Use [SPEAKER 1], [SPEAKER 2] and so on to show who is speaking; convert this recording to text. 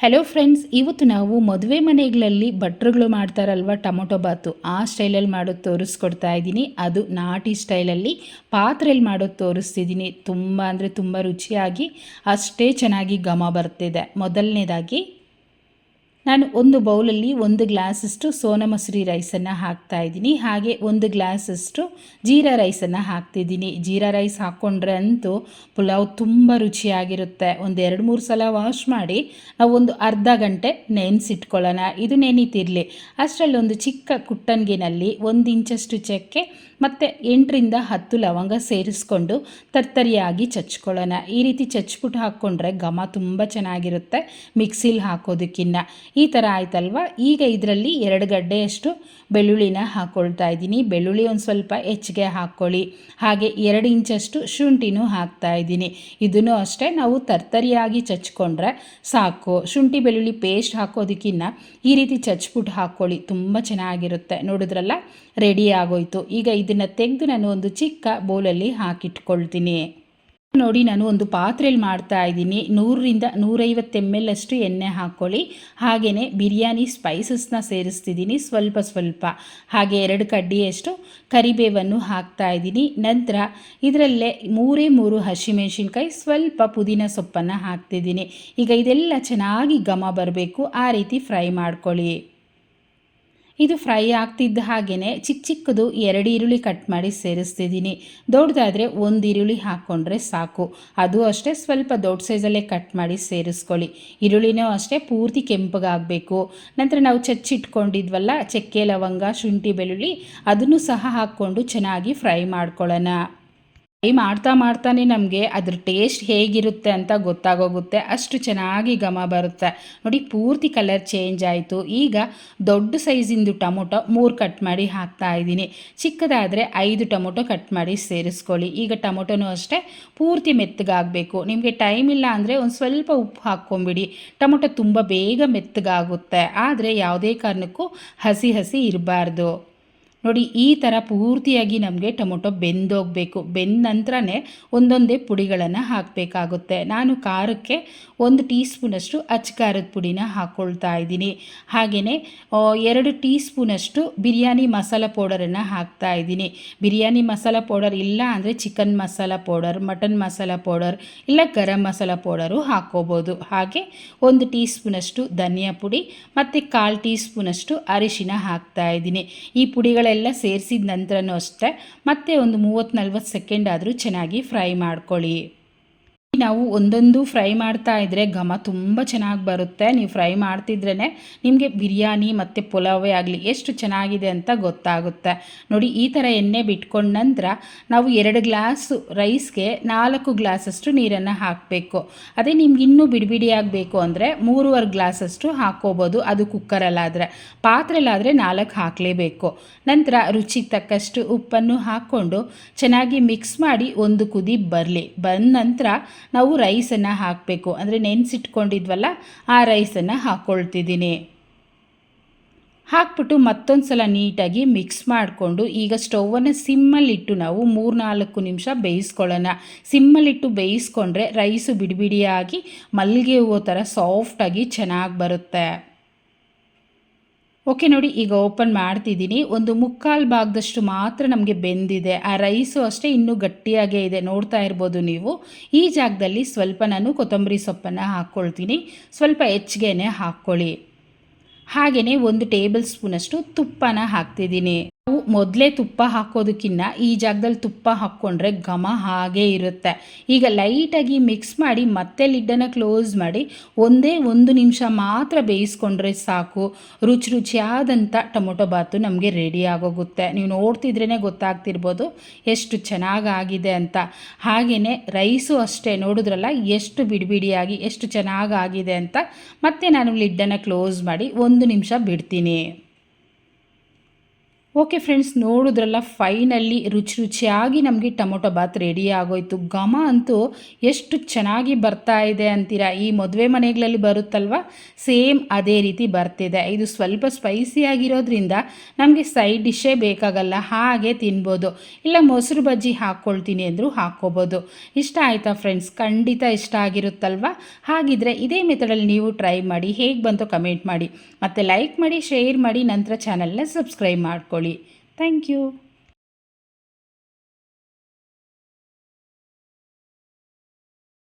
[SPEAKER 1] Hello friends ಇವತ್ತು ನಾವು ಮದುವೆ ಮನೆಗಳಲ್ಲಿ ಭಟ್ರುಗಳು ಮಾಡ್ತಾರಲ್ವ ಟೊಮೊಟೊ ಬಾತು. ಆ ಸ್ಟೈಲಲ್ಲಿ ಮಾಡೋದು ತೋರಿಸ್ಕೊಡ್ತಾ ಇದ್ದೀನಿ. ಅದು ನಾಟಿ ಸ್ಟೈಲಲ್ಲಿ ಪಾತ್ರೆಯಲ್ಲಿ ಮಾಡೋದು ತೋರಿಸ್ತಿದ್ದೀನಿ. ತುಂಬ ಅಂದರೆ ತುಂಬ ರುಚಿಯಾಗಿ, ಅಷ್ಟೇ ಚೆನ್ನಾಗಿ ಘಮ ಬರ್ತಿದೆ. ಮೊದಲನೇದಾಗಿ ನಾನು ಒಂದು ಬೌಲಲ್ಲಿ ಒಂದು ಗ್ಲಾಸಷ್ಟು ಸೋನಾ ಮಸೂರಿ ರೈಸನ್ನು ಹಾಕ್ತಾ ಇದ್ದೀನಿ. ಹಾಗೆ ಒಂದು ಗ್ಲಾಸಷ್ಟು ಜೀರಾ ರೈಸನ್ನು ಹಾಕ್ತಿದ್ದೀನಿ ಜೀರಾ ರೈಸ್ ಹಾಕ್ಕೊಂಡ್ರೆ ಅಂತೂ ಪುಲಾವ್ ತುಂಬ ರುಚಿಯಾಗಿರುತ್ತೆ. ಒಂದು ಎರಡು ಮೂರು ಸಲ ವಾಶ್ ಮಾಡಿ ನಾವು ಒಂದು ಅರ್ಧ ಗಂಟೆ ನೆನೆಸಿಟ್ಕೊಳ್ಳೋಣ. ಇದು ನೆನೀತಿರಲಿ. ಅಷ್ಟರಲ್ಲಿ ಒಂದು ಚಿಕ್ಕ ಕುಟ್ಟಂಗಿನಲ್ಲಿ ಒಂದು ಇಂಚಷ್ಟು ಚಕ್ಕೆ ಮತ್ತು ಎಂಟರಿಂದ ಹತ್ತು ಲವಂಗ ಸೇರಿಸ್ಕೊಂಡು ತರ್ತರಿಯಾಗಿ ಚಚ್ಕೊಳ್ಳೋಣ. ಈ ರೀತಿ ಚಚ್ಬಿಟ್ಟು ಹಾಕ್ಕೊಂಡ್ರೆ ಘಮ ತುಂಬ ಚೆನ್ನಾಗಿರುತ್ತೆ ಮಿಕ್ಸಿಲಿ ಹಾಕೋದಕ್ಕಿನ್ನ. ಈ ಥರ ಆಯ್ತಲ್ವ? ಈಗ ಇದರಲ್ಲಿ ಎರಡು ಗಡ್ಡೆಯಷ್ಟು ಬೆಳ್ಳುಳ್ಳಿನ ಹಾಕ್ಕೊಳ್ತಾ ಇದ್ದೀನಿ. ಬೆಳ್ಳುಳ್ಳಿ ಒಂದು ಸ್ವಲ್ಪ ಹೆಚ್ಚಿಗೆ ಹಾಕ್ಕೊಳ್ಳಿ. ಹಾಗೆ ಎರಡು ಇಂಚಷ್ಟು ಶುಂಠಿನೂ ಹಾಕ್ತಾ ಇದ್ದೀನಿ. ಇದನ್ನು ಅಷ್ಟೇ ನಾವು ತರ್ತರಿಯಾಗಿ ಚಚ್ಕೊಂಡ್ರೆ ಸಾಕು. ಶುಂಠಿ, ಬೆಳ್ಳುಳ್ಳಿ ಪೇಸ್ಟ್ ಹಾಕೋದಕ್ಕಿನ್ನ ಈ ರೀತಿ ಚಚ್ಬಿಟ್ಟು ಹಾಕ್ಕೊಳ್ಳಿ. ತುಂಬ ಚೆನ್ನಾಗಿರುತ್ತೆ. ನೋಡಿದ್ರಲ್ಲ? ರೆಡಿ ಆಗೋಯ್ತು. ಈಗ ಇದನ್ನು ತೆಗೆದು ನಾನು ಒಂದು ಚಿಕ್ಕ ಬೌಲಲ್ಲಿ ಹಾಕಿಟ್ಕೊಳ್ತೀನಿ. ನೋಡಿ, ನಾನು ಒಂದು ಪಾತ್ರೆಯಲ್ಲಿ ಮಾಡ್ತಾ ಇದ್ದೀನಿ. ನೂರರಿಂದ ನೂರೈವತ್ತು ಎಂ ಎಲ್ ಅಷ್ಟು ಎಣ್ಣೆ ಹಾಕ್ಕೊಳ್ಳಿ. ಹಾಗೆಯೇ ಬಿರಿಯಾನಿ ಸ್ಪೈಸಸ್ನ ಸೇರಿಸ್ತಿದ್ದೀನಿ ಸ್ವಲ್ಪ ಸ್ವಲ್ಪ. ಹಾಗೆ ಎರಡು ಕಡ್ಡಿಯಷ್ಟು ಕರಿಬೇವನ್ನು ಹಾಕ್ತಾ ಇದ್ದೀನಿ. ನಂತರ ಇದರಲ್ಲೇ ಮೂರೇ ಮೂರು ಹಸಿಮೆಣಸಿನ್ಕಾಯಿ ಸ್ವಲ್ಪ ಪುದೀನ ಸೊಪ್ಪನ್ನು ಹಾಕ್ತಿದ್ದೀನಿ. ಈಗ ಇದೆಲ್ಲ ಚೆನ್ನಾಗಿ ಘಮ ಬರಬೇಕು. ಆ ರೀತಿ ಫ್ರೈ ಮಾಡ್ಕೊಳ್ಳಿ. ಇದು ಫ್ರೈ ಆಗ್ತಿದ್ದ ಹಾಗೆಯೇ ಚಿಕ್ಕ ಚಿಕ್ಕದು ಎರಡು ಈರುಳ್ಳಿ ಕಟ್ ಮಾಡಿ ಸೇರಿಸ್ತಿದ್ದೀನಿ. ದೊಡ್ಡದಾದರೆ ಒಂದು ಈರುಳ್ಳಿ ಹಾಕ್ಕೊಂಡ್ರೆ ಸಾಕು. ಅದು ಅಷ್ಟೇ ಸ್ವಲ್ಪ ದೊಡ್ಡ ಸೈಜಲ್ಲೇ ಕಟ್ ಮಾಡಿ ಸೇರಿಸ್ಕೊಳ್ಳಿ. ಈರುಳ್ಳಿನೂ ಅಷ್ಟೇ ಪೂರ್ತಿ ಕೆಂಪಗಾಗಬೇಕು. ನಂತರ ನಾವು ಚಚ್ಚಿಟ್ಕೊಂಡಿದ್ವಲ್ಲ, ಚಕ್ಕೆ, ಲವಂಗ, ಶುಂಠಿ, ಬೆಳ್ಳುಳ್ಳಿ, ಅದನ್ನು ಸಹ ಹಾಕ್ಕೊಂಡು ಚೆನ್ನಾಗಿ ಫ್ರೈ ಮಾಡ್ಕೊಳ್ಳೋಣ. ಫ್ರೈ ಮಾಡ್ತಾ ಮಾಡ್ತಾನೆ ನಮಗೆ ಅದ್ರ ಟೇಸ್ಟ್ ಹೇಗಿರುತ್ತೆ ಅಂತ ಗೊತ್ತಾಗೋಗುತ್ತೆ. ಅಷ್ಟು ಚೆನ್ನಾಗಿ ಘಮ ಬರುತ್ತೆ. ನೋಡಿ, ಪೂರ್ತಿ ಕಲರ್ ಚೇಂಜ್ ಆಯಿತು. ಈಗ ದೊಡ್ಡ ಸೈಜಿಂದು ಟೊಮೊಟೊ ಮೂರು ಕಟ್ ಮಾಡಿ ಹಾಕ್ತಾ ಇದ್ದೀನಿ. ಚಿಕ್ಕದಾದರೆ ಐದು ಟೊಮೊಟೊ ಕಟ್ ಮಾಡಿ ಸೇರಿಸ್ಕೊಳ್ಳಿ. ಈಗ ಟೊಮೊಟೊನೂ ಅಷ್ಟೇ ಪೂರ್ತಿ ಮೆತ್ತಗಾಗಬೇಕು. ನಿಮಗೆ ಟೈಮ್ ಇಲ್ಲ ಅಂದರೆ ಒಂದು ಸ್ವಲ್ಪ ಉಪ್ಪು ಹಾಕ್ಕೊಂಬಿಡಿ. ಟೊಮೊಟೊ ತುಂಬ ಬೇಗ ಮೆತ್ತಗಾಗುತ್ತೆ. ಆದರೆ ಯಾವುದೇ ಕಾರಣಕ್ಕೂ ಹಸಿ ಹಸಿ ಇರಬಾರ್ದು. ನೋಡಿ, ಈ ಥರ ಪೂರ್ತಿಯಾಗಿ ನಮಗೆ ಟೊಮೊಟೊ ಬೆಂದೋಗಬೇಕು. ಬೆಂದ ನಂತರನೇ ಒಂದೊಂದೇ ಪುಡಿಗಳನ್ನು ಹಾಕಬೇಕಾಗುತ್ತೆ. ನಾನು ಖಾರಕ್ಕೆ ಒಂದು ಟೀ ಸ್ಪೂನಷ್ಟು ಅಚ್ಚ ಖಾರದ ಪುಡಿನ ಹಾಕ್ಕೊಳ್ತಾ ಇದ್ದೀನಿ. ಹಾಗೆಯೇ ಎರಡು ಟೀ ಸ್ಪೂನಷ್ಟು ಬಿರಿಯಾನಿ ಮಸಾಲ ಪೌಡರನ್ನು ಹಾಕ್ತಾ ಇದ್ದೀನಿ. ಬಿರಿಯಾನಿ ಮಸಾಲ ಪೌಡರ್ ಇಲ್ಲ ಅಂದರೆ chicken masala powder, mutton masala powder ಇಲ್ಲ ಗರಂ ಮಸಾಲ ಪೌಡರು ಹಾಕ್ಕೋಬೋದು. ಹಾಗೆ ಒಂದು ಟೀ ಸ್ಪೂನಷ್ಟು ಧನಿಯಾ ಪುಡಿ ಮತ್ತು ಕಾಲು ಟೀ ಸ್ಪೂನಷ್ಟು ಅರಿಶಿನ ಹಾಕ್ತಾ ಇದ್ದೀನಿ. ಈ ಪುಡಿಗಳೆಲ್ಲ ಎಲ್ಲ ಸೇರಿಸಿದ ನಂತರನೂ ಅಷ್ಟೇ ಮತ್ತೆ ಒಂದು ಮೂವತ್ತು ನಲ್ವತ್ತು ಸೆಕೆಂಡ್ ಆದರೂ ಚೆನ್ನಾಗಿ ಫ್ರೈ ಮಾಡ್ಕೊಳ್ಳಿ. ನಾವು ಒಂದೊಂದು ಫ್ರೈ ಮಾಡ್ತಾ ಇದ್ದರೆ ಘಮ ತುಂಬ ಚೆನ್ನಾಗಿ ಬರುತ್ತೆ. ನೀವು ಫ್ರೈ ಮಾಡ್ತಿದ್ರೇ ನಿಮಗೆ ಬಿರಿಯಾನಿ ಮತ್ತು ಪುಲಾವೇ ಆಗಲಿ ಎಷ್ಟು ಚೆನ್ನಾಗಿದೆ ಅಂತ ಗೊತ್ತಾಗುತ್ತೆ. ನೋಡಿ, ಈ ಥರ ಎಣ್ಣೆ ಬಿಟ್ಕೊಂಡ ನಂತರ ನಾವು ಎರಡು ಗ್ಲಾಸು ರೈಸ್ಗೆ ನಾಲ್ಕು ಗ್ಲಾಸಷ್ಟು ನೀರನ್ನು ಹಾಕಬೇಕು. ಅದೇ ನಿಮ್ಗೆ ಇನ್ನೂ ಬಿಡಿಬಿಡಿ ಆಗಬೇಕು ಅಂದರೆ ಮೂರುವರೆ ಗ್ಲಾಸಷ್ಟು ಹಾಕ್ಕೋಬೋದು. ಅದು ಕುಕ್ಕರಲ್ಲಾದರೆ ಪಾತ್ರೆಲಾದರೆ ನಾಲ್ಕು ಹಾಕಲೇಬೇಕು. ನಂತರ ರುಚಿಗೆ ತಕ್ಕಷ್ಟು ಉಪ್ಪನ್ನು ಹಾಕ್ಕೊಂಡು ಚೆನ್ನಾಗಿ ಮಿಕ್ಸ್ ಮಾಡಿ ಒಂದು ಕುದಿ ಬರಲಿ. ಬಂದ ನಂತರ ನಾವು ರೈಸನ್ನು ಹಾಕಬೇಕು. ಅಂದರೆ ನೆನೆಸಿಟ್ಕೊಂಡಿದ್ವಲ್ಲ, ಆ ರೈಸನ್ನು ಹಾಕ್ಕೊಳ್ತಿದ್ದೀನಿ ಹಾಕ್ಬಿಟ್ಟು ಮತ್ತೊಂದು ಸಲ ನೀಟಾಗಿ ಮಿಕ್ಸ್ ಮಾಡಿಕೊಂಡು, ಈಗ ಸ್ಟೌವನ್ನು ಸಿಮ್ಮಲ್ಲಿಟ್ಟು ನಾವು ಮೂರು ನಾಲ್ಕು ನಿಮಿಷ ಬೇಯಿಸ್ಕೊಳ್ಳೋಣ. ಸಿಮ್ಮಲ್ಲಿಟ್ಟು ಬೇಯಿಸ್ಕೊಂಡ್ರೆ ರೈಸು ಬಿಡಿಬಿಡಿಯಾಗಿ ಮಲ್ಲಿಗೆ ಹೂವು ಥರ ಸಾಫ್ಟಾಗಿ ಚೆನ್ನಾಗಿ ಬರುತ್ತೆ. ಓಕೆ, ನೋಡಿ ಈಗ ಓಪನ್ ಮಾಡ್ತಿದ್ದೀನಿ. ಒಂದು ಮುಕ್ಕಾಲು ಭಾಗದಷ್ಟು ಮಾತ್ರ ನಮಗೆ ಬೆಂದಿದೆ. ಆ ರೈಸು ಅಷ್ಟೇ ಇನ್ನೂ ಗಟ್ಟಿಯಾಗೇ ಇದೆ. ನೋಡ್ತಾ ಇರ್ಬೋದು ನೀವು. ಈ ಜಾಗದಲ್ಲಿ ಸ್ವಲ್ಪ ನಾನು ಕೊತ್ತಂಬರಿ ಸೊಪ್ಪನ್ನು ಹಾಕ್ಕೊಳ್ತೀನಿ ಸ್ವಲ್ಪ ಹೆಚ್ಚಿಗೆನೆ ಹಾಕ್ಕೊಳ್ಳಿ. ಹಾಗೆಯೇ ಒಂದು ಟೇಬಲ್ ಸ್ಪೂನಷ್ಟು ತುಪ್ಪನ ಹಾಕ್ತಿದ್ದೀನಿ. ನಾವು ಮೊದಲೇ ತುಪ್ಪ ಹಾಕೋದಕ್ಕಿಂತ ಈ ಜಾಗದಲ್ಲಿ ತುಪ್ಪ ಹಾಕ್ಕೊಂಡ್ರೆ ಘಮ ಹಾಗೇ ಇರುತ್ತೆ. ಈಗ ಲೈಟಾಗಿ ಮಿಕ್ಸ್ ಮಾಡಿ ಮತ್ತೆ ಲಿಡ್ಡನ್ನು ಕ್ಲೋಸ್ ಮಾಡಿ ಒಂದೇ ಒಂದು ನಿಮಿಷ ಮಾತ್ರ ಬೇಯಿಸ್ಕೊಂಡ್ರೆ ಸಾಕು. ರುಚಿ ರುಚಿಯಾದಂಥ ಟೊಮೊಟೊ ಬಾತು ನಮಗೆ ರೆಡಿ ಆಗೋಗುತ್ತೆ. ನೀವು ನೋಡ್ತಿದ್ರೇ ಗೊತ್ತಾಗ್ತಿರ್ಬೋದು ಎಷ್ಟು ಚೆನ್ನಾಗಾಗಿದೆ ಅಂತ. ಹಾಗೆಯೇ ರೈಸು ಅಷ್ಟೇ ನೋಡಿದ್ರಲ್ಲ ಎಷ್ಟು ಬಿಡಿಬಿಡಿಯಾಗಿ ಎಷ್ಟು ಚೆನ್ನಾಗಾಗಿದೆ ಅಂತ. ಮತ್ತೆ ನಾನು ಲಿಡ್ಡನ್ನು ಕ್ಲೋಸ್ ಮಾಡಿ ಒಂದು ನಿಮಿಷ ಬಿಡ್ತೀನಿ. ಓಕೆ ಫ್ರೆಂಡ್ಸ್ ನೋಡಿದ್ರಲ್ಲ ಫೈನಲ್ಲಿ ರುಚಿ ರುಚಿಯಾಗಿ ನಮಗೆ ಟೊಮೊಟೊ ಬಾತ್ ರೆಡಿ ಆಗೋಯ್ತು. ಘಮ ಅಂತೂ ಎಷ್ಟು ಚೆನ್ನಾಗಿ ಬರ್ತಾ ಇದೆ ಅಂತೀರಾ? ಈ ಮದುವೆ ಮನೆಗಳಲ್ಲಿ ಬರುತ್ತಲ್ವ? ಸೇಮ್ ಅದೇ ರೀತಿ ಬರ್ತಿದೆ. ಇದು ಸ್ವಲ್ಪ ಸ್ಪೈಸಿ ಆಗಿರೋದ್ರಿಂದ ನಮಗೆ ಸೈಡ್ ಡಿಶ್ಶೇ ಬೇಕಾಗಲ್ಲ, ಹಾಗೆ ತಿನ್ಬೋದು. ಇಲ್ಲ, ಮೊಸರು ಬಜ್ಜಿ ಹಾಕ್ಕೊಳ್ತೀನಿ ಅಂದರೂ ಹಾಕ್ಕೋಬೋದು. ಇಷ್ಟ ಆಯಿತಾ ಫ್ರೆಂಡ್ಸ್ ಖಂಡಿತ ಇಷ್ಟ ಆಗಿರುತ್ತಲ್ವ? ಹಾಗಿದ್ರೆ ಇದೇ ಮೆಥಡಲ್ಲಿ ನೀವು ಟ್ರೈ ಮಾಡಿ, ಹೇಗೆ ಬಂತು ಕಮೆಂಟ್ ಮಾಡಿ. ಮತ್ತು ಲೈಕ್ ಮಾಡಿ ಶೇರ್ ಮಾಡಿ, ನಂತರ ಚಾನಲ್ನ ಸಬ್ಸ್ಕ್ರೈಬ್ ಮಾಡ್ಕೊಳ್ಳಿ. Thank you